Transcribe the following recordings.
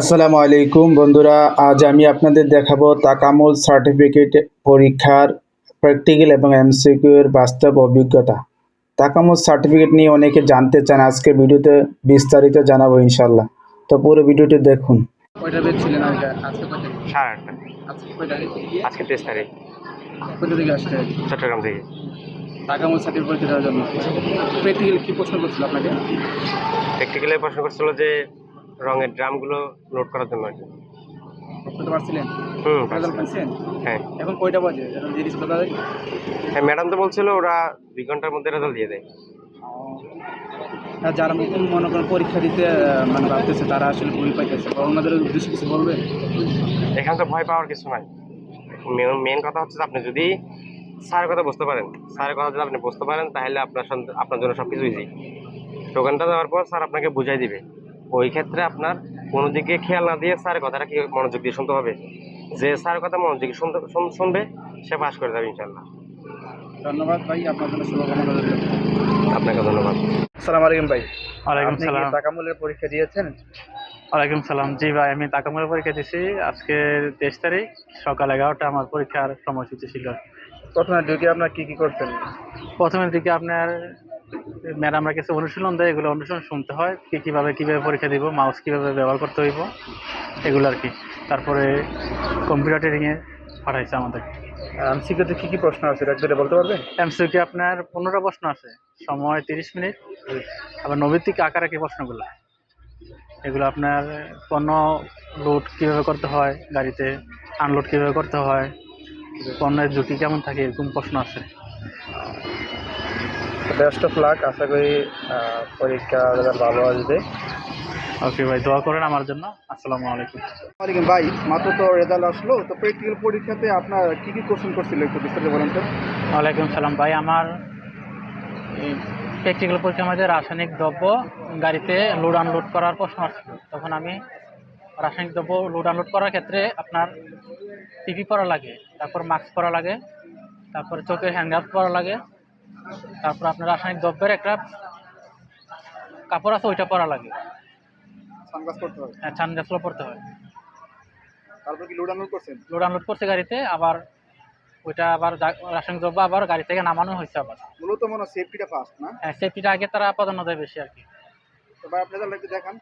আসসালামু আলাইকুম বন্ধুরা আজ আমি আপনাদের দেখাবো তাকামুল সার্টিফিকেট পরীক্ষার প্র্যাকটিক্যাল এবং এমসিকিউ এর বাস্তব অভিজ্ঞতা। তাকামুল সার্টিফিকেট নিয়ে অনেকে জানতে চান আজকে ভিডিওতে বিস্তারিত জানাব ইনশাল্লাহ তো পুরো ভিডিওটি দেখুন। কয়টা বেড ছিলেন আজকে আজকে কয়টা? সাড়ে আটটা আজকে কয়টা? আজকে তেইশ তারিখ। কোথা থেকে আসছে? চট্টগ্রাম থেকে। টাকামূল সার্টিফিকেট পরীক্ষা দেওয়ার জন্য। প্র্যাকটিক্যাল কী প্রশ্ন করছিল আপনাকে? প্র্যাকটিক্যালে প্রশ্ন করছিল যে রঙের ড্রামগুলো লোড করার জন্য আর কি। করতে পারছিলেন? হুম রেজাল্ট পাইছেন হ্যাঁ। এখন কয়টা বাজে? জিনিস কথা হ্যাঁ ম্যাডাম তো বলছিল ওরা দুই ঘণ্টার মধ্যে রেজাল্ট দিয়ে দেয়। যারা মনে করেন পরীক্ষা দিতে মানে ভাবতেছে তারা আসলে ভুল পাইতেছে। বা ওনাদের উদ্দেশ্যে কিছু বলবে এখানে তো ভয় পাওয়ার কিছু নাই। মেন কথা হচ্ছে আপনি যদি স্যারের কথা বুঝতে পারেন স্যারের কথা যদি আপনি বুঝতে পারেন তাহলে আপনার আপনার জন্য সব কিছু ইজি টোকেনটা দেওয়ার পর স্যার আপনাকে বুঝাই দিবে। ওই ক্ষেত্রে আপনার কোনো দিকে খেয়াল না দিয়ে স্যারের কথাটা কি মনোযোগ দিয়ে শুনতে হবে? যে স্যারের কথা মনোযোগ শুনতে শুনবে সে পাস করে যাবে ইনশাল্লাহ ধন্যবাদ ভাই আপনার জন্য শুভকামনা আপনাকে ধন্যবাদ। সালাম আলাইকুম ভাই। ওয়ালাইকুম সালাম। টাকামূলের পরীক্ষা দিয়েছেন? ওয়ালাইকুম সালাম। জি ভাই আমি তাকামুলের পরীক্ষা দিছি আজকে তেইশ তারিখ সকাল এগারোটা আমার পরীক্ষার সময়সূচি ছিল। প্রথমে ঢুকে আপনার কি কি করছেন প্রথমের দিকে আপনার ম্যাডামরা কিছু অনুশীলন দেয় এগুলো অনুশীলন শুনতে হয় কি কীভাবে কীভাবে পরীক্ষা দিব মাউস কীভাবে ব্যবহার করতে হইব এগুলো আর কি। তারপরে কম্পিউটার ট্রেনিংয়ে পাঠাইছে আমাদের। এমসিকিউতে কি কি প্রশ্ন আছে একটু বলতে পারবেন? এমসিউকে আপনার পনেরো প্রশ্ন আছে সময় তিরিশ মিনিট। আবার নৈতিক আকার কি প্রশ্নগুলো? এগুলো আপনার পণ্য লোড কীভাবে করতে হয় গাড়িতে আনলোড কীভাবে করতে হয় পণ্যের ঝুঁকি কেমন থাকে এরকম প্রশ্ন আছে। বেস্ট অফ লাক আশা করি পরীক্ষা রেজাল্ট ভালো আসবে। ওকে ভাই দোয়া করেন আমার জন্য। আসসালামু আলাইকুম। ওয়ালাইকুম ভাই মাত্র তো রেজাল্ট আসলো। তো প্র্যাকটিক্যাল পরীক্ষাতে আপনার কি কি কোশ্চেন করছিল একটু বিস্তারিত বলেন তো? ওয়ালাইকুম সালাম ভাই আমার প্র্যাকটিক্যাল পরীক্ষার মধ্যে রাসায়নিক দ্রব্য গাড়িতে লোড আনলোড করার প্রশ্ন আসছিল। তখন আমি রাসায়নিক দ্রব্য লোড আনলোড করার ক্ষেত্রে আপনার টিভি পরা লাগে তারপর মাস্ক পরা লাগে তারপর চোখে হ্যান্ডগ্লাভস পরা লাগে তারপর আপনার রাসায়নিক দ্রব্যের একটা কাপড় আছে ওইটা পরা লাগে। সানগ্লাস করতে হবে হ্যাঁ সানগ্লাসগুলো পরতে হয়। তারপর কি লোড আনলোড করছেন? লোড আনলোড করছে গাড়িতে আবার ওইটা আবার রাসায়নিক দ্রব্য আবার গাড়ি থেকে নামানো হয়েছে আবার। মূলত মনে হয় সেফটিটা ফার্স্ট না? হ্যাঁ সেফটিটা আগে তারা প্রাধান্য দেয় বেশি আর কি। তো ভাই আপনি একটু দেখান।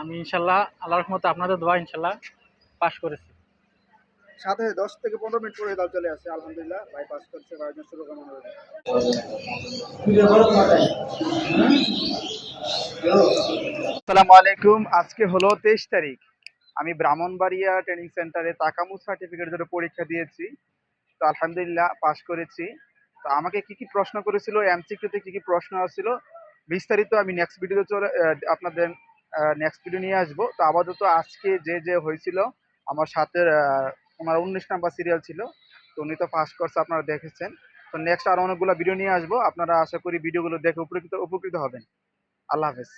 আমি ইনশাল্লাহ আল্লাহ রহমতে আপনাদের দোয়া ইনশাল্লাহ পাশ করেছি। সাথে দশ থেকে পনেরো মিনিট পরে রেজাল্ট চলে আসে, আলহামদুলিল্লাহ। ভাই পাস করছে আসসালামু আলাইকুম, আজকে হলো তেইশ তারিখ। আমি ব্রাহ্মণবাড়িয়া ট্রেনিং সেন্টারে তাকামু সার্টিফিকেটের জন্য পরীক্ষা দিয়েছি। তো আলহামদুলিল্লাহ পাস করেছি। তো আমাকে কি কি প্রশ্ন করেছিল এমসিকিউতে কি কি প্রশ্ন আসছিল, বিস্তারিত আমি নেক্সট ভিডিওতে চলে আপনাদের নেক্সট ভিডিও নিয়ে আসব। তো আপাতত আজকে যে যে হয়েছিল, আমার সাথে ওনার উনিশ নাম্বার সিরিয়াল ছিল। তো উনি তো ফার্স্ট কোর্স আপনারা দেখেছেন। তো নেক্সট আরও অনেকগুলো ভিডিও নিয়ে আসব। আপনারা আশা করি ভিডিওগুলো দেখে উপকৃত উপকৃত হবেন। আল্লাহ হাফেজ।